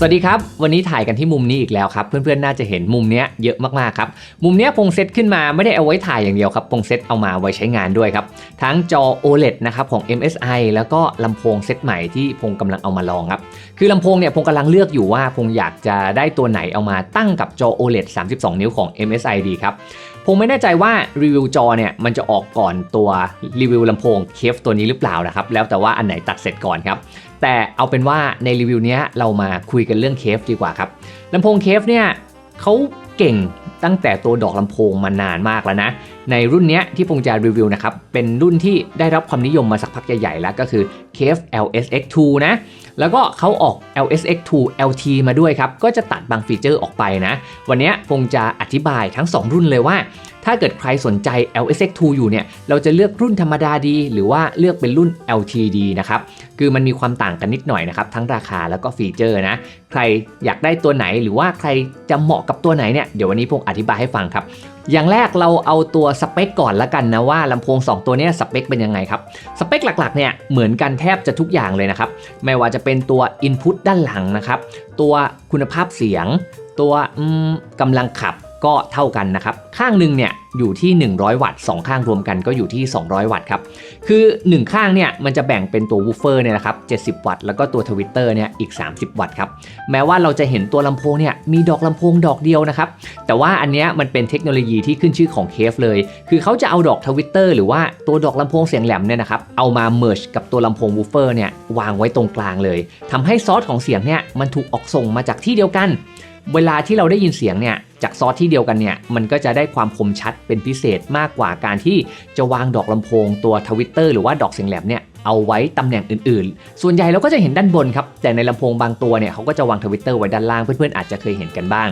สวัสดีครับ วันนี้ถ่ายกันที่มุมนี้อีกแล้วครับ เพื่อนๆ น่าจะเห็นมุมเนี้ยเยอะมากๆครับ มุมเนี้ยพงเซตขึ้นมาไม่ได้เอาไว้ถ่ายอย่างเดียวครับพงเซตเอามาไว้ใช้งานด้วยครับ ทั้งจอ OLED นะครับของ MSI แล้วก็ลำโพงเซตใหม่ที่พงกำลังเอามาลองครับ คือลำโพงเนี่ยพงกำลังเลือกอยู่ว่าพงอยากจะได้ตัวไหนเอามาตั้งกับจอ OLED 32 นิ้วของ MSI ดีครับผมไม่แน่ใจว่ารีวิวจอเนี่ยมันจะออกก่อนตัวรีวิวลำโพงเคฟตัวนี้หรือเปล่านะครับแล้วแต่ว่าอันไหนตัดเสร็จก่อนครับ แต่เอาเป็นว่าในรีวิวนี้เรามาคุยกันเรื่องเคฟดีกว่าครับลำโพงเคฟเนี่ยเขาเก่งตั้งแต่ตัวดอกลำโพงมานานมากแล้วนะ ในรุ่นนี้ที่พงจะรีวิวนะครับ เป็นรุ่นที่ได้รับความนิยมมาสักพักใหญ่ๆแล้วก็คือ Cave LSX2 นะ แล้วก็เขาออก LSX2 LT มาด้วยครับ ก็จะตัดบางฟีเจอร์ออกไปนะ วันนี้พงจะอธิบายทั้ง 2 รุ่นเลยว่า ถ้าเกิดใครสนใจ LSX2 อยู่เนี่ย เราจะเลือกรุ่นธรรมดาดี หรือว่าเลือกเป็นรุ่น LTD นะครับ คือมันมีความต่างกันนิดหน่อยนะครับ ทั้งราคาแล้วก็ฟีเจอร์นะ ใครอยากได้ตัวไหนหรือว่าใครจะเหมาะกับตัวไหนเนี่ย เดี๋ยววันนี้พงอธิบายให้ฟังครับอย่างแรกเราเอาตัวสเปคก่อนละกันนะว่าลำโพง 2 ตัวนี้สเปคเป็นยังไงครับ สเปคหลักๆเนี่ยเหมือนกันแทบจะทุกอย่างเลยนะครับ ไม่ว่าจะเป็นตัว Input ด้านหลังนะครับ ตัวคุณภาพเสียง ตัวกำลังขับ ก็เท่ากันนะครับ ข้างหนึ่งเนี่ยอยู่ที่ 100 วัตต์2ข้างรวมกันก็อยู่ที่ 200 วัตต์ครับ คือ 1 ข้างเนี่ยมันจะแบ่งเป็นตัววูฟเฟอร์เนี่ยนะครับ 70 วัตต์ แล้วก็ตัวทวิตเตอร์เนี่ยอีก 30 วัตต์ครับ แม้ว่าเราจะเห็นตัวลำโพงเนี่ยมีดอกลำโพงดอกเดียวนะครับ แต่ว่าอันเนี้ยมันเป็นเทคโนโลยีที่ขึ้นชื่อของเคฟเลย คือเขาจะเอาดอกทวิตเตอร์หรือว่าตัวดอกลำโพงเสียงแหลมเนี่ยนะครับ เอามาเมิร์ชกับตัวลำโพงวูฟเฟอร์เนี่ยวางไว้ตรงกลางเลยทำให้ซอสของเสียงเนี่ยมันถูกออกส่งมาจากที่เดียวกัน เวลาที่เราได้ยินเสียงเนี่ยจากซอสที่เดียวกันเนี่ยมันก็จะได้ความคมชัดเป็นพิเศษมากกว่าการที่จะวางดอกลำโพงตัวทวิตเตอร์หรือว่าดอกเสียงแหลมเนี่ยเอาไว้ตำแหน่งอื่นๆ ส่วนใหญ่เราก็จะเห็นด้านบนครับ แต่ในลำโพงบางตัวเนี่ยเขาก็จะวางทวิตเตอร์ไว้ด้านล่าง เพื่อนๆอาจจะเคยเห็นกันบ้าง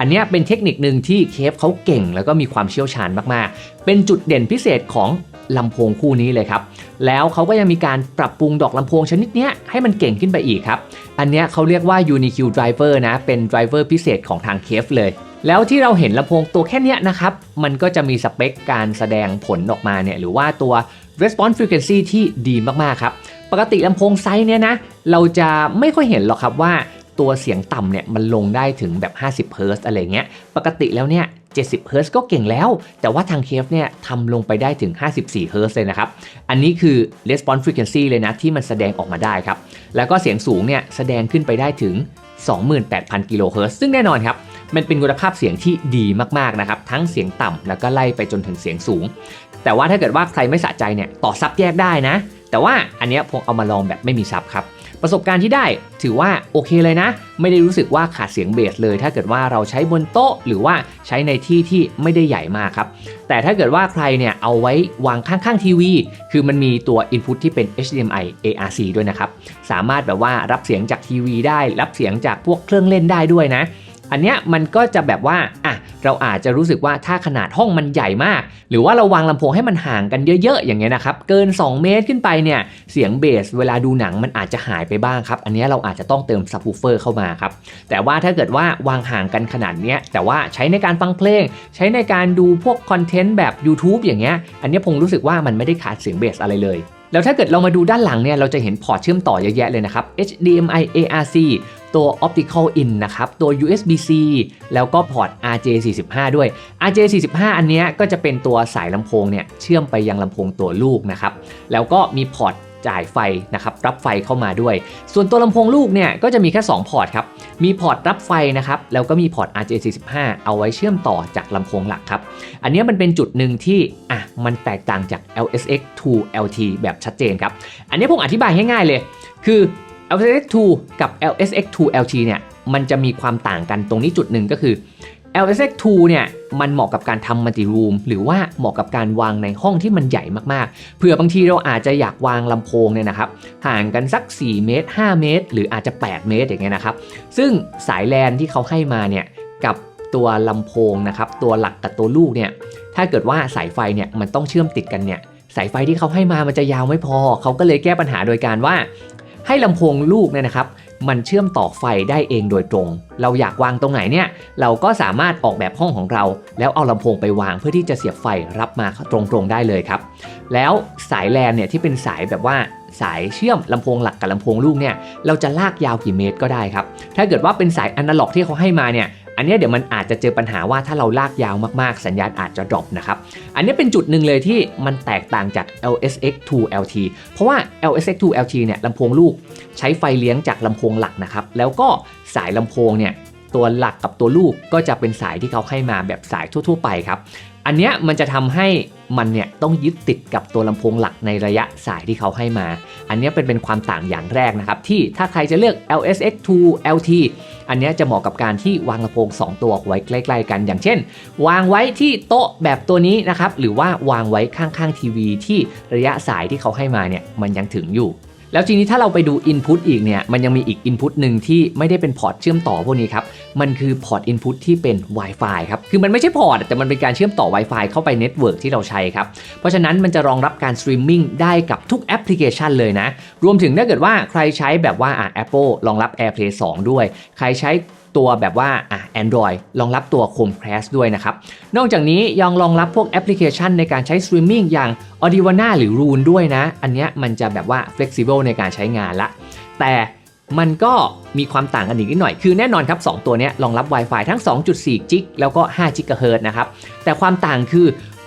อันนี้เป็นเทคนิคหนึ่งที่เคฟเขาเก่งแล้วก็มีความเชี่ยวชาญมากๆ เป็นจุดเด่นพิเศษของ ลำโพงคู่นี้เลยครับ แล้วเขาก็ยังมีการปรับปรุงดอกลำโพงชนิดนี้ให้มันเก่งขึ้นไปอีกครับ อันนี้เขาเรียกว่า UniQ Driver นะ เป็น driver พิเศษของทางเคฟเลย แล้วที่เราเห็นลำโพงตัวแค่นี้นะครับ มันก็จะมีสเปคการแสดงผลออกมาเนี่ยหรือว่าตัว response frequency ที่ดีมากๆครับ ปกติลำโพงไซส์เนี้ยนะ เราจะไม่ค่อยเห็นหรอกครับว่าตัวเสียงต่ำเนี่ยมันลงได้ถึงแบบ 50 Hz อะไรเงี้ย ปกติแล้วเนี่ย 70 Hz ก็เก่งแล้ว แต่ว่าทางเคฟเนี่ยทำลงไปได้ถึง 54 Hz เลยนะครับ อันนี้คือ response frequency เลยนะที่มันแสดงออกมาได้ครับ แล้วก็เสียงสูงเนี่ยแสดงขึ้นไปได้ถึง 28,000 กิโลเฮิรตซ์ซึ่งแน่นอนครับ มันเป็นคุณภาพเสียงที่ดีมากๆนะครับ ทั้งเสียงต่ำแล้วก็ไล่ไปจนถึงเสียงสูง แต่ว่าถ้าเกิดว่าใครไม่สะใจเนี่ยต่อซับแยกได้นะ แต่ว่าอันเนี้ยผมเอามาลองแบบไม่มีซับครับ ประสบการณ์ที่ได้ถือว่าโอเคเลยนะ ไม่ได้รู้สึกว่าขาดเสียงเบสเลย ถ้าเกิดว่าเราใช้บนโต๊ะ หรือว่าใช้ในที่ที่ไม่ได้ใหญ่มากครับ แต่ถ้าเกิดว่าใครเนี่ยเอาไว้วางข้างๆทีวี คือมันมีตัว Input ที่เป็น HDMI ARC ด้วยนะครับ สามารถแบบว่ารับเสียงจากทีวีได้ รับเสียงจากพวกเครื่องเล่นได้ด้วยนะ อันเนี้ยมันก็จะแบบว่าอะเราอาจจะรู้สึกว่าถ้าขนาดห้องมันใหญ่มาก หรือว่าเราวางลำโพงให้มันห่างกันเยอะๆ อย่างเงี้ยนะครับ เกิน 2 เมตรขึ้นไปเนี่ยเสียงเบสเวลาดูหนังมันอาจจะหายไปบ้างครับ อันเนี้ยเราอาจจะต้องเติมซับวูเฟอร์เข้ามาครับ แต่ว่าถ้าเกิดว่าวางห่างกันขนาดเนี้ยแต่ว่าใช้ในการฟังเพลง ใช้ในการดูพวกคอนเทนต์แบบ YouTube อย่างเงี้ยอันเนี้ยผมรู้สึกว่ามันไม่ได้ขาดเสียงเบสอะไรเลย แล้วถ้าเกิดเรามาดูด้านหลังเนี่ยเราจะเห็นพอร์ตเชื่อมต่อเยอะแยะเลยนะครับ HDMI ARC ตัว Optical In นะครับ ตัว USB-C แล้วก็พอร์ต RJ45 ด้วย RJ45 อันเนี้ยก็จะเป็นตัวสายลำโพงเนี่ยเชื่อมไปยังลำโพงตัวลูกนะครับ แล้วก็มีพอร์ต จ่ายไฟนะครับรับไฟเข้ามาด้วย ส่วนตัวลำโพงลูกเนี่ยก็จะมีแค่ 2 พอร์ตครับ มีพอร์ตรับไฟนะครับแล้วก็มีพอร์ต RJ45 เอาไว้เชื่อมต่อจากลำโพงหลักครับ อันนี้มันเป็นจุดหนึ่งที่อะมันแตกต่างจาก LSX to LT แบบชัดเจนครับ อันนี้ผมอธิบายให้ง่ายเลย คือ LSX2 กับ LSX2 LT เนี่ยมันจะมีความต่างกันตรงนี้จุดหนึ่งก็คือ LSX2 เนี่ยมันเหมาะกับการทำมัลติรูมหรือว่าเหมาะกับการวางในห้องที่มันใหญ่มากๆ เผื่อบางทีเราอาจจะอยากวางลำโพงเนี่ยนะครับห่างกันสัก 4 เมตร 5 เมตร หรืออาจจะ 8 เมตรอย่างเงี้ยนะครับ ซึ่งสายแลนที่เขาให้มาเนี่ยกับตัวลำโพงนะครับตัวหลักกับตัวลูกเนี่ยถ้าเกิดว่าสายไฟเนี่ยมันต้องเชื่อมติดกันเนี่ยสายไฟที่เขาให้มามันจะยาวไม่พอ เขาก็เลยแก้ปัญหาโดยการว่า ให้ลำโพงลูกเนี่ยนะครับ มันเชื่อมต่อไฟได้เองโดยตรง เราอยากวางตรงไหนเนี่ย เราก็สามารถออกแบบห้องของเรา แล้วเอาลำโพงไปวางเพื่อที่จะเสียบไฟรับมาตรงๆได้เลยครับ แล้วสายแลนเนี่ยที่เป็นสายแบบว่าสายเชื่อมลำโพงหลักกับลำโพงลูกเนี่ยเราจะลากยาวกี่เมตรก็ได้ครับ ถ้าเกิดว่าเป็นสายอนาล็อกที่เขาให้มาเนี่ย อันนี้เดี๋ยวมันอาจจะเจอปัญหาว่าถ้าเราลากยาวมากๆ สัญญาณอาจจะดรอปนะครับ อันนี้เป็นจุดหนึ่งเลยที่มันแตกต่างจาก Lsx2lt เพราะว่า Lsx2lt เนี่ยลำโพงลูกใช้ไฟเลี้ยงจากลำโพงหลักนะครับ แล้วก็สายลำโพงเนี่ยตัวหลักกับตัวลูกก็จะเป็นสายที่เขาให้มาแบบสายทั่ว ๆ ไปครับ อันเนี้ยมันจะทำให้ มันเนี่ยต้องยึดติดกับตัวลำโพงหลักในระยะสายที่เขาให้มา อันนี้เป็นเป็นความต่างอย่างแรกนะครับ ที่ถ้าใครจะเลือก LSX2 LT อันนี้จะเหมาะกับการที่วางลำโพง 2 ตัวไว้ใกล้ ๆ กัน อย่างเช่น วางไว้ที่โต๊ะแบบตัวนี้นะครับ หรือว่าวางไว้ข้างๆทีวีที่ระยะสายที่เขาให้มาเนี่ยมันยังถึงอยู่ แล้วทีนี้ถ้าเราไปดู Input อีกเนี่ยมันยังมีอีก Input หนึ่งที่ไม่ได้เป็นพอร์ตเชื่อมต่อพวกนี้ครับ มันคือพอร์ต Input ที่เป็น Wi-Fi ครับ คือมันไม่ใช่พอร์ตแต่มันเป็นการเชื่อมต่อ Wi-Fi เข้าไปเน็ตเวิร์กที่เราใช้ครับ เพราะฉะนั้นมันจะรองรับการสตรีมมิ่งได้กับทุกแอปพลิเคชันเลยนะ รวมถึงถ้าเกิดว่าใครใช้แบบว่าอะ Apple รองรับ AirPlay 2 ด้วย ใครใช้ ตัวแบบว่าอะ Android รองรับตัว Chromecast ด้วยนะครับ นอกจากนี้ยังรองรับพวกแอปพลิเคชันในการใช้สตรีมมิ่งอย่าง Audiwana หรือ Rune ด้วยนะ อันเนี้ยมันจะแบบว่า flexible ในการใช้งานละ แต่มันก็มีความต่างกันอีกนิดหน่อย คือแน่นอนครับ 2 ตัวนี้รองรับ Wi-Fi ทั้ง 2.4จิกแล้วก็5 g h z นะครับ แต่ความต่างคือ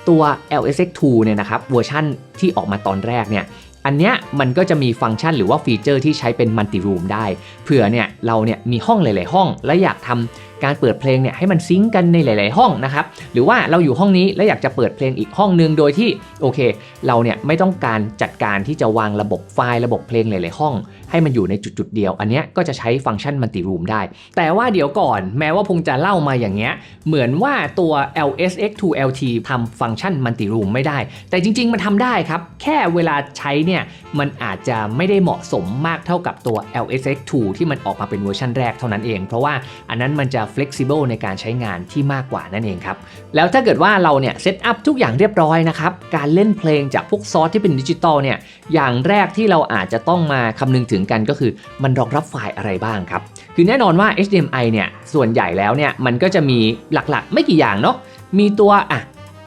ตัว LSX2 เนี่ยนะครับ เวอร์ชันที่ออกมาตอนแรกเนี่ย อันเนี้ยมันก็จะมีฟังก์ชันหรือว่าฟีเจอร์ที่ใช้เป็นมัลติรูมได้ เผื่อเนี่ยเราเนี่ยมีห้องหลาย ๆ ห้อง และอยากทำ การเปิดเพลงเนี่ยให้มันซิงก์กันในหลาย ๆ ห้องนะครับหรือว่าเราอยู่ห้องนี้แล้วอยากจะเปิดเพลงอีกห้องนึงโดยที่โอเค เราเนี่ยไม่ต้องการจัดการที่จะวางระบบไฟล์ระบบเพลงหลาย ๆ ห้อง ให้มันอยู่ในจุด ๆ เดียว อันนี้ก็จะใช้ฟังก์ชันมัลติรูมได้ แต่ว่าเดี๋ยวก่อนแม้ว่าพงจะเล่ามาอย่างเงี้ยเหมือนว่าตัว LSX to LT ทำฟังก์ชันมัลติรูมไม่ได้ แต่จริง ๆ มันทำได้ครับ แค่เวลาใช้เนี่ยมันอาจจะไม่ได้เหมาะสมมากเท่ากับตัว LSX 2 ที่มันออกมาเป็นเวอร์ชันแรกเท่านั้นเอง เพราะว่าอันนั้นมันจะ flexible ในการใช้งานที่มากกว่านั่นเองครับ แล้วถ้าเกิดว่าเราเนี่ยเซตอัพทุกอย่างเรียบร้อยนะครับ การเล่นเพลงจากพวกซอสที่เป็นดิจิตอลเนี่ย อย่างแรกที่เราอาจจะต้องมาคำนึงถึงกันก็คือมันรองรับไฟล์อะไรบ้างครับ คือแน่นอนว่า HDMI เนี่ย ส่วนใหญ่แล้วเนี่ย มันก็จะมีหลักๆ ไม่กี่อย่างเนาะ มีตัวอะ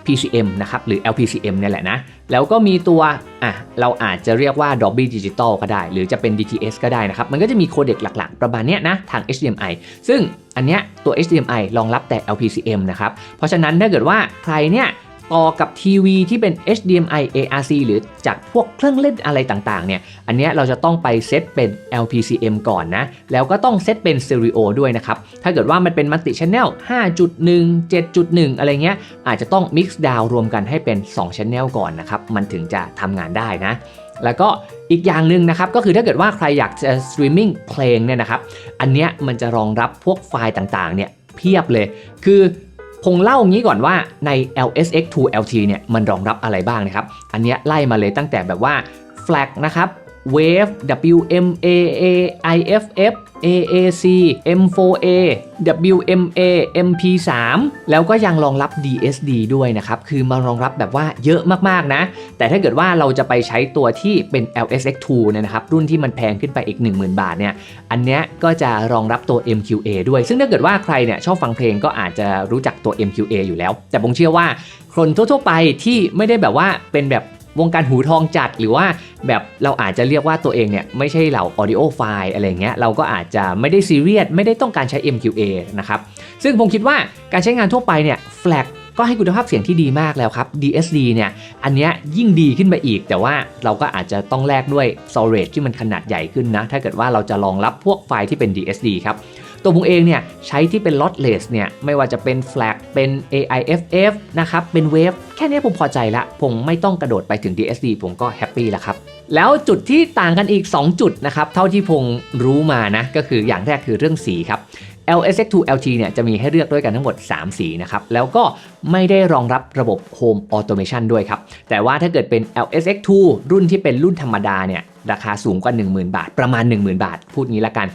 PCM นะครับ หรือ LPCM เนี่ยแหละนะ แล้วก็มีตัวอะเราอาจจะเรียกว่า Dolby Digital ก็ได้ หรือจะเป็น DTS ก็ได้นะครับ มันก็จะมีโคเด็กหลักๆ ประมาณเนี้ยนะทาง HDMI ซึ่งอันเนี้ยตัว HDMI รองรับแต่ LPCM นะครับ เพราะฉะนั้นถ้าเกิดว่าใครเนี่ย ต่อกับทีวีที่เป็น HDMI ARC หรือจากพวกเครื่องเล่นอะไรต่างๆเนี่ย อันนี้เราจะต้องไปเซตเป็น LPCM ก่อนนะ แล้วก็ต้องเซตเป็น Stereo ด้วยนะครับ ถ้าเกิดว่ามันเป็นมัลติช Channel 5.1 7.1 อะไรเงี้ย อาจจะต้อง Mix Down รวมกันให้เป็น 2 Channel ก่อนนะครับ มันถึงจะทำงานได้นะ แล้วก็อีกอย่างหนึ่งนะครับก็คือถ้าเกิดว่าใครอยากจะสตรีมมิ่งเพลงเนี่ยนะครับ อันเนี้ยมันจะรองรับพวกไฟล์ต่างๆเนี่ยเพียบเลย คือ คงเล่างี้ก่อนว่าใน LSX to LT เนี่ยมันรองรับอะไรบ้างนะครับ อันนี้ไล่มาเลยตั้งแต่แบบว่า flag นะครับ Wave WMAA IFF AAC M4A WMA MP3 แล้วก็ยังรองรับ DSD ด้วยนะครับ คือมารองรับแบบว่าเยอะมาก ๆ นะ แต่ถ้าเกิดว่าเราจะไปใช้ตัวที่เป็น LSX2 เนี่ยนะครับ รุ่นที่มันแพงขึ้นไปอีก 10,000 บาทเนี่ย อันเนี้ยก็จะรองรับตัว MQA ด้วย ซึ่งถ้าเกิดว่าใครเนี่ยชอบฟังเพลงก็อาจจะรู้จักตัว MQA อยู่แล้ว แต่ผมเชื่อว่าคนทั่วๆไปที่ไม่ได้แบบว่าเป็นแบบ วงการหูทองจัดหรือว่าแบบเราอาจจะเรียกว่าตัวเองเนี่ยไม่ใช่เหล่า audio file อะไรเงี้ยเราก็อาจจะไม่ได้ซีเรียสไม่ได้ต้องการใช้ MQA นะครับซึ่งผมคิดว่าการใช้งานทั่วไปเนี่ย flag ก็ให้คุณภาพเสียงที่ดีมากแล้วครับ DSD เนี่ย อันเนี้ยยิ่งดีขึ้นไปอีก แต่ว่าเราก็อาจจะต้องแลกด้วย storage ที่มันขนาดใหญ่ขึ้นนะ ถ้าเกิดว่าเราจะรองรับพวกไฟล์ที่เป็น DSD ครับ ตัวผมเองเนี่ยใช้ที่เป็น lossless เนี่ยไม่ว่าจะเป็น flag เป็น AIFF นะครับ เป็น wave แค่นี้ผมพอใจละ ผมไม่ต้องกระโดดไปถึง DSD ผมก็แฮปปี้ล้วครับแล้วจุดที่ต่างกันอีก 2 จุดนะครับเท่าที่พงรู้มานะก็คืออย่างแรกคือเรื่องสีครับ LSX to LT เนี่ยจะมีให้เลือกด้วยกันทั้งหมด 3 สีนะครับ แล้วก็ไม่ได้รองรับระบบ Home Automation ด้วยครับ แต่ว่าถ้าเกิดเป็น LSX 2 รุ่นที่เป็นรุ่นธรรมดาเนี่ย ราคาสูงกว่า 10,000 บาท ประมาณ 10,000 บาท พูดงี้ละกัน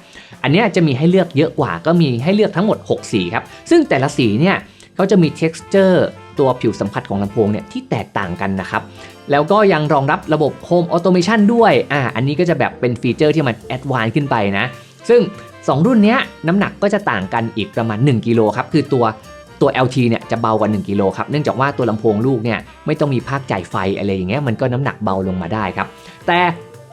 อันนี้จะมีให้เลือกเยอะกว่าก็มีให้เลือกทั้งหมด 6 สีครับ ซึ่งแต่ละสีเนี่ยเขาจะมี texture ตัวผิวสัมผัสของลำโพงเนี่ยที่แตกต่างกันนะครับ แล้วก็ยังรองรับระบบ Home Automation ด้วยอ่าอันนี้ก็จะแบบเป็นฟีเจอร์ที่มันแอดวานซ์ขึ้นไปนะ ซึ่ง 2 รุ่นเนี้ยน้ำหนักก็จะต่างกันอีกประมาณ 1กิโลครับคือตัวตัว LT เนี่ยจะเบากว่า 1กิโลครับ เนื่องจากว่าตัวลำโพงลูกเนี่ยไม่ต้องมีภาคจ่ายไฟอะไรอย่างเงี้ยมันก็น้ำหนักเบาลงมาได้ครับ แต่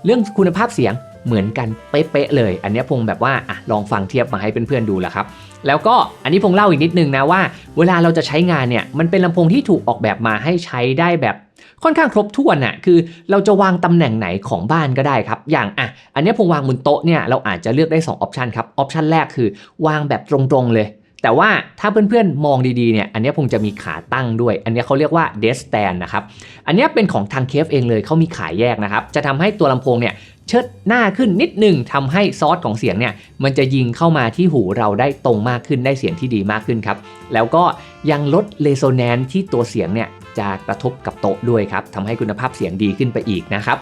เรื่องคุณภาพเสียงเหมือนกันเป๊ะๆเลย อันนี้พงแบบว่าอลองฟังเทียบมาให้เพื่อนๆดูแล้วครับ แล้วก็อันนี้พงเล่าอีกนิดนึงนะว่า เวลาเราจะใช้งานเนี่ยมันเป็นลำโพงที่ถูกออกแบบมาให้ใช้ได้แบบค่อนข้างครบถ้วนน่ะคือเราจะวางตำแหน่งไหนของบ้านก็ได้ครับ อย่างอะอันนี้พงวางบนโต๊ะเนี่ยเราอาจจะเลือกได้2ออปชันครับออปชันแรกคือ วางแบบตรงๆเลย แต่ว่าถ้าเพื่อนๆ มองดีๆ เนี่ย อันนี้ยพงจะมีขาตั้งด้วย อันนี้เขาเรียกว่า desk stand นะครับ อันนี้เป็นของทางเคฟเองเลยเขามีขายแยกนะครับ จะทำให้ตัวลำโพงเนี่ยเชิดหน้าขึ้นนิดหนึ่งทำให้ซอสของเสียงเนี่ยมันจะยิงเข้ามาที่หูเราได้ตรงมากขึ้นได้เสียงที่ดีมากขึ้นครับ แล้วก็ยังลดเ e โซแนนที่ตัวเสียงเนี่ยจะกระทบกับโต๊ะด้วยครับทำให้คุณภาพเสียงดีขึ้นไปอีกนะครับ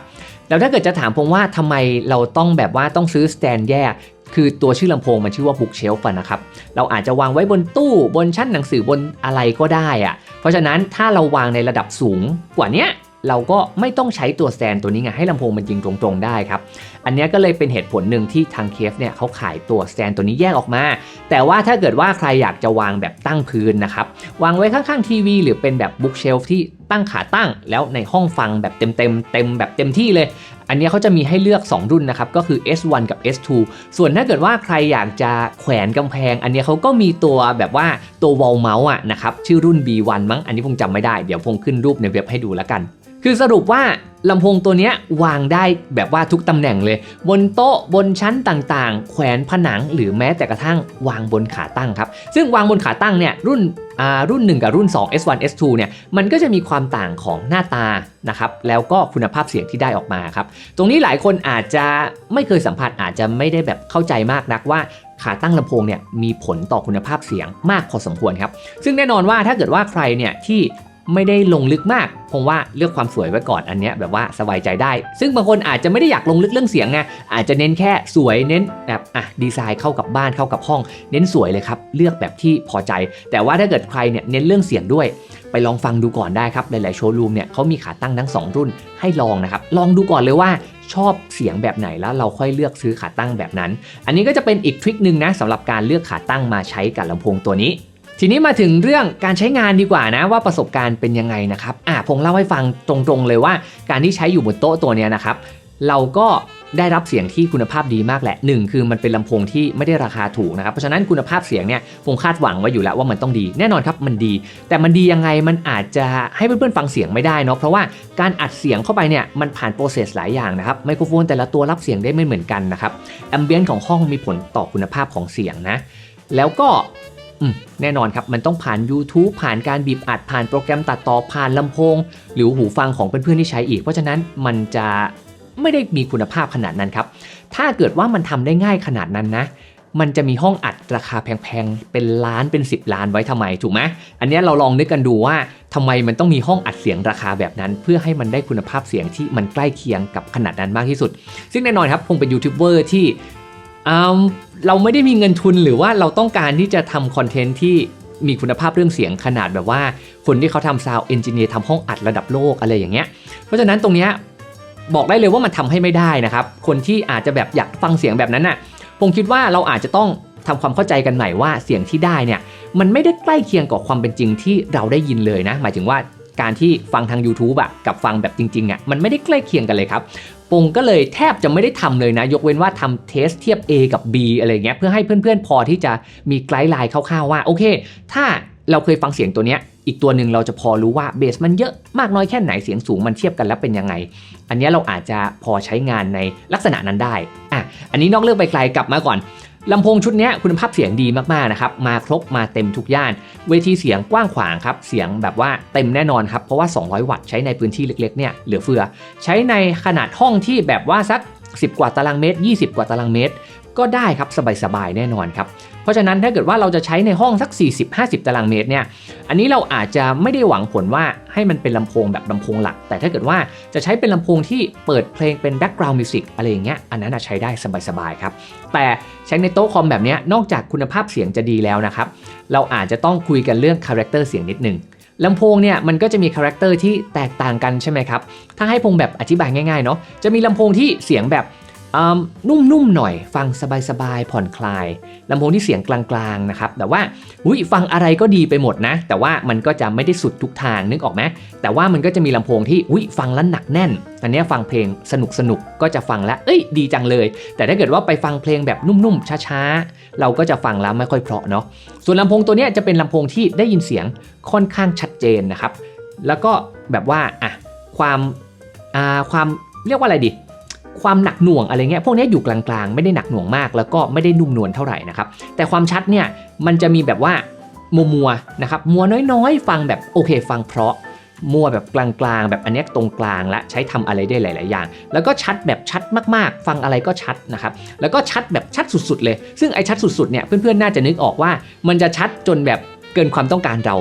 แล้วถ้าเกิดจะถามผมว่าทำไมเราต้องแบบว่าต้องซื้อสแตนแยก คือตัวชื่อลำโพงมันชื่อว่า Bookshelf อะนะครับ เราอาจจะวางไว้บนตู้บนชั้นหนังสือบนอะไรก็ได้อะเพราะฉะนั้นถ้าเราวางในระดับสูงกว่านี้เราก็ไม่ต้องใช้ตัวแตนตัวนี้ไงให้ลำโพงมันยิงตรงๆได้ครับ อันนี้ก็เลยเป็นเหตุผลหนึ่งที่ทางเคฟเนี่ยเขาขายตัวแตนตัวนี้แยกออกมา แต่ว่าถ้าเกิดว่าใครอยากจะวางแบบตั้งพื้นนะครับ วางไว้ข้างๆทีวี หรือเป็นแบบบุ๊กเชลฟ์ที่ตั้งขาตั้ง แล้วในห้องฟังแบบเต็มๆเต็มแบบเต็มที่เลย อันนี้เขาจะมีให้เลือก 2 รุ่นนะครับ ก็คือ S1 กับ S2 ส่วนถ้าเกิดว่าใครอยากจะแขวนกำแพง อันนี้เขาก็มีตัวแบบว่าตัว wall mount อะนะครับ ชื่อรุ่น B1 มั้ง อันนี้ผมจำไม่ได้ เดี๋ยวผมขึ้นรูปในเว็บให้ดูแล้วกัน คือสรุปว่าลำโพงตัวนี้วางได้แบบว่าทุกตำแหน่งเลย บนโต๊ะบนชั้นต่างๆ แขวนผนังหรือแม้แต่กระทั่งวางบนขาตั้งครับ ซึ่งวางบนขาตั้งเนี่ยรุ่นอ่ารุ่น 1 กับรุ่น 2 S1 S2 เนี่ยมันก็จะมีความต่างของหน้าตานะครับแล้วก็คุณภาพเสียงที่ได้ออกมาครับ ตรงนี้หลายคนอาจจะไม่เคยสัมผัสอาจจะไม่ได้แบบเข้าใจมากนักว่าขาตั้งลำโพงเนี่ยมีผลต่อคุณภาพเสียงมากพอสมควรครับ ซึ่งแน่นอนว่าถ้าเกิดว่าใครเนี่ยที่ ไม่ได้ลงลึกมากผมว่าเลือกความสวยไว้ก่อนอันเนี้ยแบบว่าสบายใจได้ ซึ่งบางคนอาจจะไม่ได้อยากลงลึกเรื่องเสียงไงอาจจะเน้นแค่สวยเน้นแบบอะดีไซน์เข้ากับบ้านเข้ากับห้อง เน้นสวยเลยครับ เลือกแบบที่พอใจ แต่ว่าถ้าเกิดใครเนี่ยเน้นเรื่องเสียงด้วย ไปลองฟังดูก่อนได้ครับหลายๆโชว์รูมเนี่ยเขามีขาตั้งทั้ง 2 รุ่นให้ลองนะครับลองดูก่อนเลยว่าชอบเสียงแบบไหนแล้วเราค่อยเลือกซื้อขาตั้งแบบนั้น อันนี้ก็จะเป็นอีกทริคหนึ่งนะสำหรับการเลือกขาตั้งมาใช้กับลำโพงตัวนี้ ทีนี้มาถึงเรื่องการใช้งานดีกว่านะว่าประสบการณ์เป็นยังไงนะครับอะพงเล่าให้ฟังตรงๆเลยว่า การที่ใช้อยู่บนโต๊ะตัวเนี้ยนะครับ เราก็ได้รับเสียงที่คุณภาพดีมากแหละหนึ่งคือมันเป็นลำโพงที่ไม่ได้ราคาถูกนะครับ เพราะฉะนั้นคุณภาพเสียงเนี่ยคงคาดหวังไว้อยู่แล้วว่ามันต้องดี แน่นอนครับมันดี แต่มันดียังไงมันอาจจะให้เพื่อนๆฟังเสียงไม่ได้เนาะเพราะว่าการอัดเสียงเข้าไปเนี่ยมันผ่านโปรเซสหลายอย่างนะครับไมโครโฟนแต่ละตัวรับเสียงได้ไม่เหมือนกันนะครับแอมเบียนของห้องมีผลต่อคุณภาพของเสียงนะแล้วก็ แน่นอนครับมันต้องผ่าน YouTube ผ่านการบีบอัดผ่านโปรแกรมตัดต่อผ่านลำโพง หรือหูฟังของเพื่อนๆที่ใช้อีก เพราะฉะนั้นมันจะไม่ได้มีคุณภาพขนาดนั้นครับ ถ้าเกิดว่ามันทำได้ง่ายขนาดนั้นนะมันจะมีห้องอัดราคาแพงๆ เป็นล้านเป็น 10 ล้านไว้ทำไมถูกไหมอันนี้เราลองนึกกันดูว่าทำไมมันต้องมีห้องอัดเสียงราคาแบบนั้น เพื่อให้มันได้คุณภาพเสียงที่มันใกล้เคียงกับขนาดนั้นมากที่สุด ซึ่งแน่นอนครับคงเป็นยูทูบเบอร์ที่ เราไม่ได้มีเงินทุนหรือว่าเราต้องการที่จะทำคอนเทนต์ที่มีคุณภาพเรื่องเสียงขนาดแบบว่า คนที่เขาทำซาวเอนจิเนียร์ทำห้องอัดระดับโลกอะไรอย่างเงี้ย เพราะฉะนั้นตรงเนี้ยบอกได้เลยว่ามันทำให้ไม่ได้นะครับ คนที่อาจจะแบบอยากฟังเสียงแบบนั้นน่ะ ผมคิดว่าเราอาจจะต้องทำความเข้าใจกันใหม่ว่าเสียงที่ได้เนี่ย มันไม่ได้ใกล้เคียงกับความเป็นจริงที่เราได้ยินเลยนะ หมายถึงว่าการที่ฟังทาง YouTube อะกับฟังแบบจริงๆอะมันไม่ได้ใกล้เคียงกันเลยครับ ปงก็เลยแทบจะไม่ได้ทำเลยนะ ยกเว้นว่าทำเทสเทียบ A กับ B อะไรเงี้ยเพื่อให้เพื่อนๆ พอที่จะมีไกด์ไลน์คร่าวๆว่าโอเค ถ้าเราเคยฟังเสียงตัวเนี้ยอีกตัวหนึ่งเราจะพอรู้ว่าเบสมันเยอะมากน้อยแค่ไหนเสียงสูงมันเทียบกันแล้วเป็นยังไง อันนี้เราอาจจะพอใช้งานในลักษณะนั้นได้อะอันนี้นอกเรื่องไปไกลกลับมาก่อน ลำโพงชุดนี้คุณภาพเสียงดีมากๆนะครับมาครบมาเต็มทุกย่าน เวทีเสียงกว้างขวางครับเสียงแบบว่าเต็มแน่นอนครับเพราะว่า 200 วัตต์ใช้ในพื้นที่เล็กๆเนี่ยเหลือเฟือ ใช้ในขนาดห้องที่แบบว่าสัก 10 กว่าตารางเมตร 20 กว่าตารางเมตร ก็ได้ครับสบายๆแน่นอนครับ เพราะฉะนั้นถ้าเกิดว่าเราจะใช้ในห้องสัก 40-50 ตารางเมตรเนี่ย อันนี้เราอาจจะไม่ได้หวังผลว่าให้มันเป็นลำโพงแบบลำโพงหลัก แต่ถ้าเกิดว่าจะใช้เป็นลำโพงที่เปิดเพลงเป็น background music อะไรอย่างเงี้ย อันนั้นใช้ได้สบายๆครับ แต่ใช้ในโต๊ะคอมแบบเนี้ยนอกจากคุณภาพเสียงจะดีแล้วนะครับ เราอาจจะต้องคุยกันเรื่องคาแรคเตอร์เสียงนิดนึงลำโพงเนี่ยมันก็จะมีคาแรคเตอร์ที่แตกต่างกันใช่ไหมครับ ถ้าให้พงแบบอธิบายง่ายๆเนาะ จะมีลำโพงที่เสียงแบบ นุ่มๆหน่อยฟังสบายๆผ่อนคลายลำโพงที่เสียงกลางๆนะครับแต่ว่าอุยฟังอะไรก็ดีไปหมดนะ แต่ว่ามันก็จะไม่ได้สุดทุกทางนึกออกไหมแต่ว่ามันก็จะมีลำโพงที่อุยฟังแล้วหนักแน่น อันนี้ฟังเพลงสนุกๆก็จะฟังแล้วเอ้ยดีจังเลย แต่ถ้าเกิดว่าไปฟังเพลงแบบนุ่มๆช้าๆ เราก็จะฟังแล้วไม่ค่อยเพราะเนาะส่วนลำโพงตัวนี้จะเป็นลำโพงที่ได้ยินเสียงค่อนข้างชัดเจนนะครับแล้วก็แบบว่าอะความอ่าความเรียกว่าอะไรดี ความหนักหน่วงอะไรเงี้ยพวกนี้อยู่กลางๆ ไม่ได้หนักหน่วงมาก แล้วก็ไม่ได้นุ่มนวลเท่าไหร่นะครับแต่ความชัดเนี่ยมันจะมีแบบว่ามัวมัวๆนะครับมัวน้อยๆ ฟังแบบโอเค ฟังเพราะมัวแบบกลางๆ แบบอันนี้ตรงกลางและใช้ทำอะไรได้หลาย ๆ อย่าง แล้วก็ชัดแบบชัดมากๆ ฟังอะไรก็ชัดนะครับแล้วก็ชัดแบบชัดสุดๆ เลย ซึ่งไอ้ชัดสุดๆเนี่ยเพื่อนๆ น่าจะนึกออกว่า มันจะชัดจนแบบเกินความต้องการเรา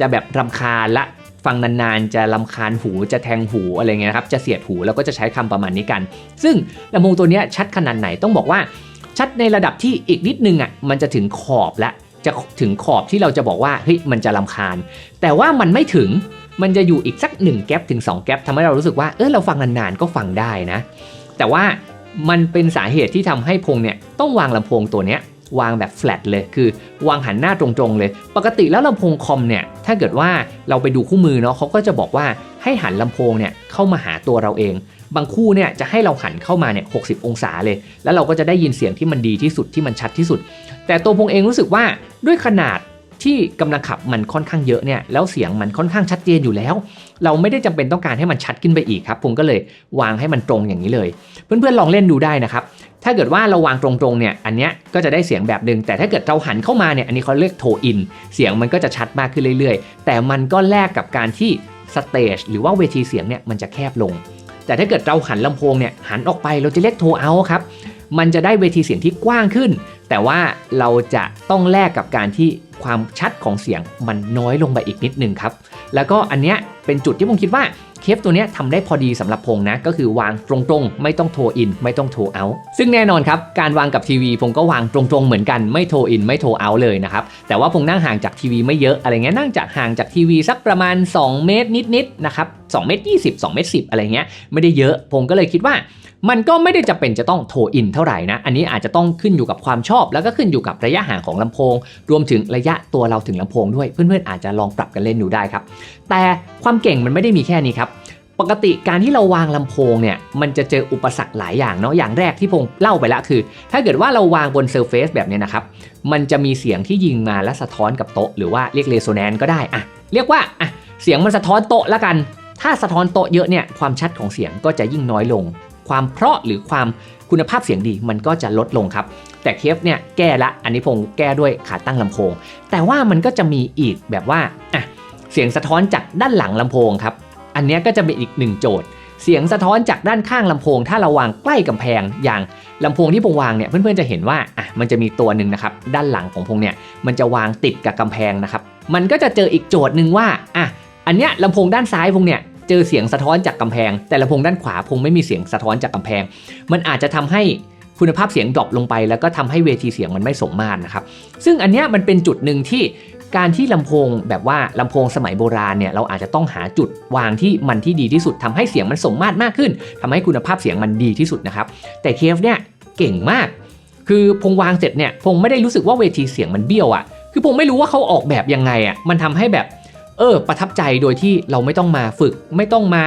จะแบบรำคาญละ ฟังนานๆ จะลำคาญหูจะแทงหูอะไรเงี้ยครับจะเสียดหูแล้วก็จะใช้คำประมาณนี้กัน ซึ่งลำโพงตัวนี้ชัดขนาดไหนต้องบอกว่า ชัดในระดับที่อีกนิดนึงอะมันจะถึงขอบละจะถึงขอบที่เราจะบอกว่าเฮ้ยมันจะลำคาญ แต่ว่ามันไม่ถึงมันจะอยู่อีกสัก1แก๊ปถึง2แก๊ปทำให้เรารู้สึกว่าเออเราฟังนานๆก็ฟังได้นะ แต่ว่ามันเป็นสาเหตุที่ทำให้พงเนี่ยต้องวางลำโพงตัวเนี้ย วางแบบแฟลตเลย คือวางหันหน้าตรงๆเลย ปกติแล้วลำโพงคอมเนี่ย ถ้าเกิดว่าเราไปดูคู่มือเนาะเขาก็จะบอกว่าให้หันลำโพงเนี่ยเข้ามาหาตัวเราเอง บางคู่เนี่ยจะให้เราหันเข้ามาเนี่ย60องศาเลย แล้วเราก็จะได้ยินเสียงที่มันดีที่สุดที่มันชัดที่สุด แต่ตัวพงเองรู้สึกว่าด้วยขนาดที่กำลังขับมันค่อนข้างเยอะเนี่ย แล้วเสียงมันค่อนข้างชัดเจนอยู่แล้ว เราไม่ได้จำเป็นต้องการให้มันชัดขึ้นไปอีกครับผมก็เลยวางให้มันตรงอย่างนี้เลย เพื่อนๆลองเล่นดูได้นะครับถ้าเกิดว่าเราวางตรงๆเนี่ยอันเนี้ยก็จะได้เสียงแบบหนึ่งแต่ถ้าเกิดเราหันเข้ามาเนี่ยอันนี้เขาเรียกโทอินเสียงมันก็จะชัดมากขึ้นเรื่อยๆ แต่มันก็แลกกับการที่สเตจหรือว่าเวทีเสียงเนี่ยมันจะแคบลง แต่ถ้าเกิดเราหันลำโพงเนี่ยหันออกไปเราจะเรียกโทเอาครับมันจะได้เวทีเสียงที่กว้างขึ้น แต่ว่าเราจะต้องแลกกับการที่ความชัดของเสียงมันน้อยลงไปอีกนิดนึงครับ แล้วก็อันเนี้ยเป็นจุดที่ผมคิดว่าเคฟตัวเนี้ยทำได้พอดีสำหรับพงนะ ก็คือวางตรงๆ ไม่ต้องโทรอิน ไม่ต้องโทรเอาซึ่งแน่นอนครับ การวางกับทีวีพงก็วางตรงๆเหมือนกันไม่โทรอิน ไม่โทรเอาเลยนะครับ แต่ว่าพงนั่งห่างจากทีวีไม่เยอะอะไรเงี้ยนั่งจากห่างจากทีวีสักประมาณ 2 เมตรนิดๆนะครับ2เมตร20 2เมตร10 อะไรเงี้ยไม่ได้เยอะพงก็เลยคิดว่า มันก็ไม่ได้จะเป็นจะต้องโทรอินเท่าไหร่นะ อันนี้อาจจะต้องขึ้นอยู่กับความชอบ แล้วก็ขึ้นอยู่กับระยะห่างของลำโพง รวมถึงระยะตัวเราถึงลำโพงด้วย เพื่อนๆอาจจะลองปรับกันเล่นดูได้ครับ แต่ความเก่งมันไม่ได้มีแค่นี้ครับปกติการที่เราวางลำโพงเนี่ยมันจะเจออุปสรรคหลายอย่างเนาะอย่างแรกที่พงเล่าไปแล้วคือ ถ้าเกิดว่าเราวางบนเซอร์เฟซแบบนี้นะครับ มันจะมีเสียงที่ยิงมาและสะท้อนกับโต๊ะ หรือว่าเรียกเรโซแนนซ์ก็ได้อะเรียกว่าอะเสียงมันสะท้อนโต๊ะละกัน ถ้าสะท้อนโต๊ะเยอะเนี่ยความชัดของเสียงก็จะยิ่งน้อยลง ความเพราะหรือความคุณภาพเสียงดีมันก็จะลดลงครับ แต่เคฟเนี่ยแก้ละอันนี้พงแก้ด้วยขาตั้งลำโพง แต่ว่ามันก็จะมีอีกแบบว่าอะเสียงสะท้อนจากด้านหลังลำโพงครับอันนี้ก็จะเป็นอีกหนึ่งโจทย์ เสียงสะท้อนจากด้านข้างลำโพง ถ้าเราวางใกล้กำแพงอย่างลำโพงที่พงวางเนี่ยเพื่อนๆจะเห็นว่าอะมันจะมีตัวหนึ่งนะครับด้านหลังของพงเนี่ยมันจะวางติดกับกำแพงนะครับมันก็จะเจออีกโจทย์หนึ่งว่าอะอันเนี้ยลำโพงด้านซ้ายพงเนี่ย เจอเสียงสะท้อนจากกำแพง แต่ลำโพงด้านขวาพงไม่มีเสียงสะท้อนจากกำแพง มันอาจจะทำให้คุณภาพเสียงดรอปลงไป แล้วก็ทำให้เวทีเสียงมันไม่สมมาตรนะครับ ซึ่งอันเนี้ยมันเป็นจุดหนึ่งที่การที่ลำโพงแบบว่าลำโพงสมัยโบราณเนี่ยเราอาจจะต้องหาจุดวางที่มันที่ดีที่สุดทำให้เสียงมันสมมาตรมากขึ้นทำให้คุณภาพเสียงมันดีที่สุดนะครับ แต่เคฟเนี่ยเก่งมาก คือพงวางเสร็จเนี่ยพงไม่ได้รู้สึกว่าเวทีเสียงมันเบี้ยวอะ่ะคือพงไม่รู้ว่าเขาออกแบบยังไงอะ่ะมันทำให้แบบ เออ ประทับใจโดยที่เราไม่ต้องมาฝึก ไม่ต้องมา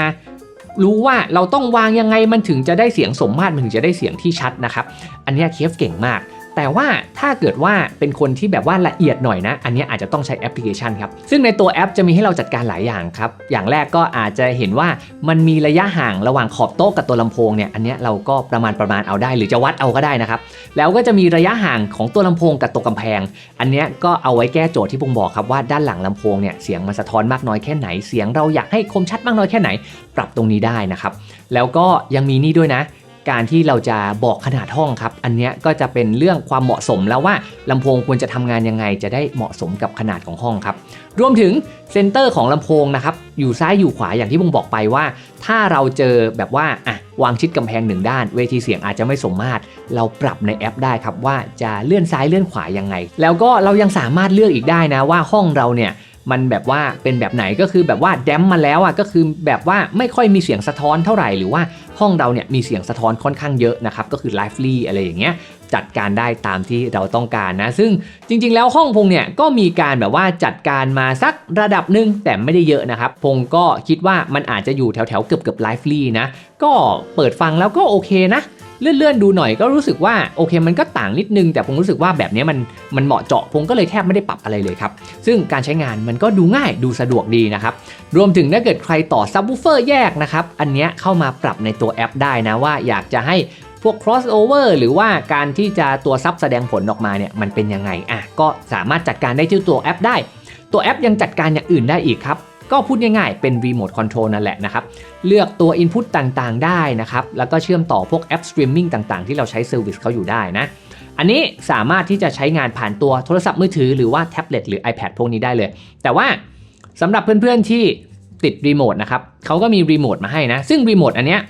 รู้ว่าเราต้องวางยังไงมันถึงจะได้เสียงสมมาตรมันถึงจะได้เสียงที่ชัดนะครับ อันนี้เคฟเก่งมาก แต่ว่าถ้าเกิดว่าเป็นคนที่แบบว่าละเอียดหน่อยนะ อันนี้อาจจะต้องใช้แอปพลิเคชันครับ ซึ่งในตัวแอปจะมีให้เราจัดการหลายอย่างครับ อย่างแรกก็อาจจะเห็นว่ามันมีระยะห่างระหว่างขอบโต๊ะกับตัวลำโพงเนี่ย อันนี้เราก็ประมาณประมาณเอาได้ หรือจะวัดเอาก็ได้นะครับ แล้วก็จะมีระยะห่างของตัวลำโพงกับตัวกำแพง อันนี้ก็เอาไว้แก้โจทย์ที่ผมบอกครับว่าด้านหลังลำโพงเนี่ยเสียงมันสะท้อนมากน้อยแค่ไหน เสียงเราอยากให้คมชัดมากน้อยแค่ไหน ปรับตรงนี้ได้นะครับ แล้วก็ยังมีนี่ด้วยนะ การที่เราจะบอกขนาดห้องครับ อันนี้ก็จะเป็นเรื่องความเหมาะสมแล้วว่าลำโพงควรจะทำงานยังไง จะได้เหมาะสมกับขนาดของห้องครับ รวมถึงเซนเตอร์ของลำโพงนะครับ อยู่ซ้ายอยู่ขวาอย่างที่ผมบอกไปว่า ถ้าเราเจอแบบว่าอะวางชิดกำแพงหนึ่งด้าน เวทีเสียงอาจจะไม่สมมาตร เราปรับในแอปได้ครับว่าจะเลื่อนซ้ายเลื่อนขวายังไง แล้วก็เรายังสามารถเลือกอีกได้นะว่าห้องเราเนี่ย มันแบบว่าเป็นแบบไหนก็คือแบบว่าแดมมาแล้วอะก็คือแบบว่าไม่ค่อยมีเสียงสะท้อนเท่าไหร่หรือว่าห้องเราเนี่ยมีเสียงสะท้อนค่อนข้างเยอะนะครับก็คือไลฟ์ลี่อะไรอย่างเงี้ยจัดการได้ตามที่เราต้องการนะ ซึ่งจริงๆ แล้วห้องพงเนี่ยก็มีการแบบว่าจัดการมาสักระดับหนึ่งแต่ไม่ได้เยอะนะครับ พงก็คิดว่ามันอาจจะอยู่แถวๆเกือบเกือบไลฟ์ลี่นะก็เปิดฟังแล้วก็โอเคนะ เลื่อนๆดูหน่อยก็รู้สึกว่าโอเคมันก็ต่างนิดนึง แต่ผมรู้สึกว่าแบบนี้มันมันเหมาะเจาะผมก็เลยแทบไม่ได้ปรับอะไรเลยครับ ซึ่งการใช้งานมันก็ดูง่ายดูสะดวกดีนะครับ รวมถึงถ้าเกิดใครต่อซับวูเฟอร์แยกนะครับ อันเนี้ยเข้ามาปรับในตัวแอปได้นะว่าอยากจะให้พวก crossover หรือว่าการที่จะตัวซับแสดงผลออกมาเนี่ยมันเป็นยังไงอะก็สามารถจัดการได้ที่ตัวแอปได้ ตัวแอปยังจัดการอย่างอื่นได้อีกครับ ก็พูดง่ายๆ เป็นรีโมทคอนโทรลนั่นแหละนะครับ เลือกตัว Input ต่างๆ ได้นะครับ แล้วก็เชื่อมต่อพวกแอปสตรีมมิ่งต่างๆ ที่เราใช้เซอร์วิสเขาอยู่ได้นะ อันนี้สามารถที่จะใช้งานผ่านตัวโทรศัพท์มือถือหรือว่าแท็บเล็ตหรือ iPad พวกนี้ได้เลย แต่ว่าสำหรับเพื่อนๆที่ติดรีโมทนะครับเขาก็มีรีโมทมาให้นะ ซึ่งรีโมทอันเนี้ย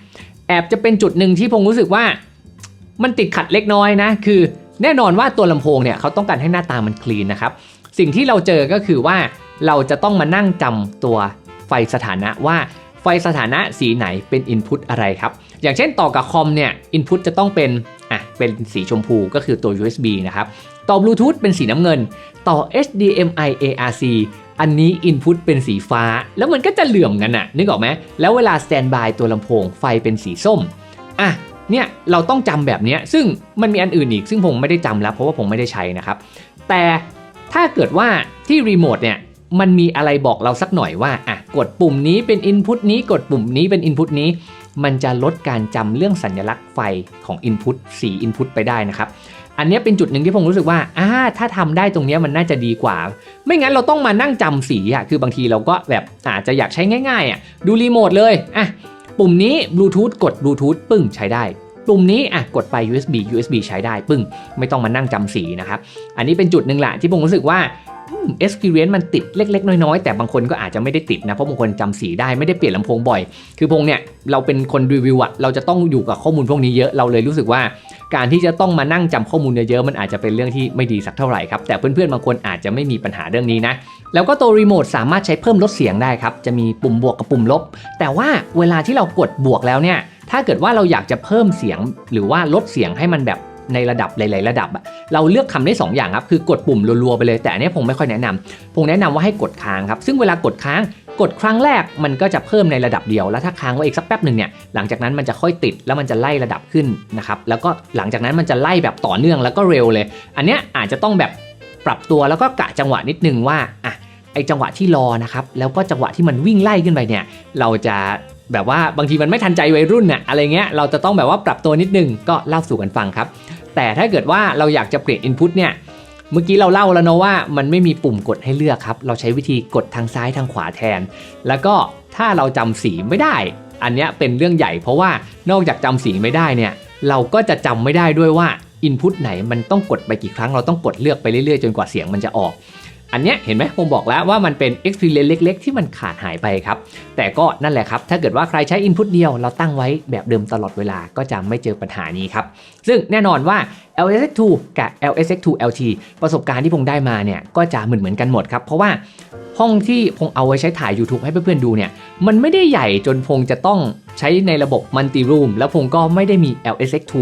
แอบจะเป็นจุดหนึ่งที่ผมรู้สึกว่า มันติดขัดเล็กน้อยนะ คือแน่นอนว่าตัวลำโพงเนี่ยเขาต้องการให้หน้าตามันคลีนนะครับ สิ่งที่เราเจอก็คือว่า เราจะต้องมานั่งจำตัวไฟสถานะว่าไฟสถานะสีไหนเป็น Input อะไรครับ อย่างเช่นต่อกับคอมเนี่ย Input จะต้องเป็นอะเป็นสีชมพูก็คือตัว USB นะครับ ต่อบลูทูธเป็นสีน้ำเงิน ต่อ HDMI ARC อันนี้ Input เป็นสีฟ้า แล้วมันก็จะเหลื่อมกันอะนึกออกไหมแล้วเวลา Standby ตัวลำโพงไฟเป็นสีส้มอะเนี่ยเราต้องจำแบบนี้ซึ่งมันมีอันอื่นอีกซึ่งผมไม่ได้จำแล้วเพราะว่าผมไม่ได้ใช้นะครับ แต่ถ้าเกิดว่าที่รีโมทเนี่ย มันมีอะไรบอกเราสักหน่อยว่าอะกดปุ่มนี้เป็น Input นี้กดปุ่มนี้เป็น Input นี้ มันจะลดการจำเรื่องสัญลักษณ์ไฟของ Input สี Input ไปได้นะครับ อันนี้เป็นจุดหนึ่งที่ผมรู้สึกว่าอ่าถ้าทำได้ตรงนี้มันน่าจะดีกว่า ไม่งั้นเราต้องมานั่งจำสีอะคือบางทีเราก็แบบอาจจะอยากใช้ง่ายๆอะดูรีโมทเลยอะปุ่มนี้บลูทูธกดบลูทูธปึ้งใช้ได้ปุ่มนี้อะกดไป USB USB ใช้ได้ปึ้ง ไม่ต้องมานั่งจำสีนะครับ อันนี้เป็นจุดหนึ่งแหละที่ผมรู้สึกว่า experience มันติดเล็ก ๆ น้อยๆ แต่บางคนก็อาจจะไม่ได้ติดนะ เพราะบางคนจำสีได้ไม่ได้เปลี่ยนลำโพงบ่อย คือพงเนี่ยเราเป็นคนรีวิวอะเราจะต้องอยู่กับข้อมูลพวกนี้เยอะเราเลยรู้สึกว่า การที่จะต้องมานั่งจำข้อมูลเยอะๆมันอาจจะเป็นเรื่องที่ไม่ดีสักเท่าไหร่ครับแต่เพื่อนๆบางคนอาจจะไม่มีปัญหาเรื่องนี้นะแล้วก็ตัวรีโมทสามารถใช้เพิ่มลดเสียงได้ครับจะมีปุ่มบวกกับปุ่มลบ แต่ว่าเวลาที่เรากดบวกแล้วเนี่ยถ้าเกิดว่าเราอยากจะเพิ่มเสียงหรือว่าลดเสียงให้มันแบบ ในระดับหลาย ๆ ระดับอะเราเลือกทำได้ 2 อย่างครับ คือกดปุ่มรัว ๆ ไปเลย แต่อันนี้ผมไม่ค่อยแนะนำผมแนะนำว่าให้กดค้างครับ ซึ่งเวลากดค้างกดครั้งแรกมันก็จะเพิ่มในระดับเดียว แล้วถ้าค้างไว้อีกสักแป๊บหนึ่งเนี่ยหลังจากนั้นมันจะค่อยติดแล้วมันจะไล่ระดับขึ้นนะครับแล้วก็หลังจากนั้นมันจะไล่แบบต่อเนื่องแล้วก็เร็วเลย อันเนี้ยอาจจะต้องแบบปรับตัวแล้วก็กะจังหวะนิดนึงว่าอะไอจังหวะที่รอนะครับแล้วก็จังหวะที่มันวิ่งไล่ขึ้นไปเนี่ยเราจะแบบว่าบางทีมันไม่ทันใจวัยรุ่นน่ะอะไรเงี้ยเราจะต้องแบบว่าปรับตัวนิดนึงก็เล่าสู่กันฟังครับ แต่ถ้าเกิดว่าเราอยากจะเปลี่ยน Input เนี่ยเมื่อกี้เราเล่าแล้วเนาะว่ามันไม่มีปุ่มกดให้เลือกครับ เราใช้วิธีกดทางซ้ายทางขวาแทน แล้วก็ถ้าเราจำสีไม่ได้ อันนี้เป็นเรื่องใหญ่เพราะว่านอกจากจำสีไม่ได้เนี่ยเราก็จะจำไม่ได้ด้วยว่า Input ไหนมันต้องกดไปกี่ครั้งเราต้องกดเลือกไปเรื่อยๆ จนกว่าเสียงมันจะออก อันเนี้ยเห็นไหมผมบอกแล้วว่ามันเป็น experience เล็ก ๆ ที่มันขาดหายไปครับ แต่ก็นั่นแหละครับ ถ้าเกิดว่าใครใช้ Input เดียวเราตั้งไว้แบบเดิมตลอดเวลาก็จะไม่เจอปัญหานี้ครับ ซึ่งแน่นอนว่า LSX2 กับ LSX2 LT ประสบการณ์ที่พงได้มาเนี่ยก็จะเหมือนเหมือนๆกันหมดครับ เพราะว่า ห้องที่พงเอาไว้ใช้ถ่าย YouTube ให้เพื่อนๆดูเนี่ย มันไม่ได้ใหญ่จนพงจะต้องใช้ในระบบ Multi Room แล้วพงก็ไม่ได้มี LSX2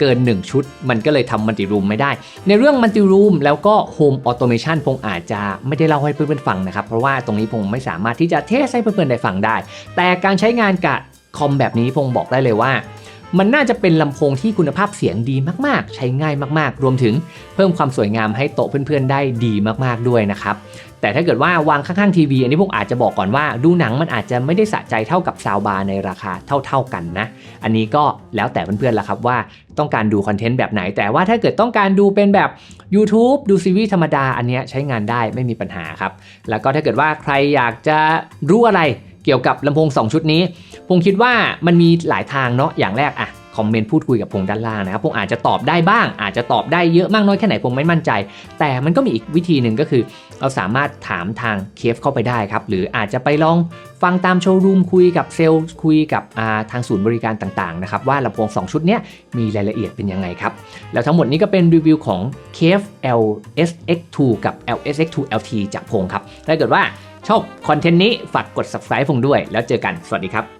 เกิน 1 ชุด มันก็เลยทำ Multi Room ไม่ได้ ในเรื่อง Multi Room แล้วก็ Home Automation พงอาจจะไม่ได้เล่าให้เพื่อนๆฟังนะครับ เพราะว่าตรงนี้พงไม่สามารถที่จะเทสให้เพื่อนๆได้ฟังได้ แต่การใช้งานกับคอมแบบนี้พงบอกได้เลยว่า มันน่าจะเป็นลำโพงที่คุณภาพเสียงดีมากๆ ใช้ง่ายมากๆ รวมถึงเพิ่มความสวยงามให้โต๊ะเพื่อนๆ ได้ดีมากๆด้วยนะครับ แต่ถ้าเกิดว่าวางข้างๆทีวีอันนี้พวกอาจจะบอกก่อนว่า ดูหนังมันอาจจะไม่ได้สะใจเท่ากับซาวบาร์ในราคาเท่าๆกันนะ อันนี้ก็แล้วแต่เพื่อนๆละครับว่าต้องการดูคอนเทนต์แบบไหน แต่ว่าถ้าเกิดต้องการดูเป็นแบบ YouTube ดูซีรีส์ธรรมดาอันนี้ใช้งานได้ไม่มีปัญหาครับ แล้วก็ถ้าเกิดว่าใครอยากจะรู้อะไร เกี่ยวกับลำโพง 2 ชุดนี้ผมคิดว่ามันมีหลายทางเนาะอย่างแรกอะคอมเมนต์พูดคุยกับพงด้านล่างนะครับพงอาจจะตอบได้บ้าง อาจจะตอบได้เยอะมากน้อยแค่ไหนพงไม่มั่นใจ แต่มันก็มีอีกวิธีหนึ่งก็คือ เราสามารถถามทางเคฟเข้าไปได้ครับ หรืออาจจะไปลองฟังตามโชว์รูมคุยกับเซลล์คุยกับาทางศูนย์บริการต่างๆนะครับว่าลำโพง 2 ชุดนี้มีรายละเอียดเป็นยังไงครับ แล้วทั้งหมดนี้ก็เป็นรีวิวของ KF LSX2 กับ LSX2 LT จากพงครับถ้าเกิดว่า ชอบคอนเทนต์นี้ฝากกด subscribe พงด้วย แล้วเจอกันสวัสดีครับ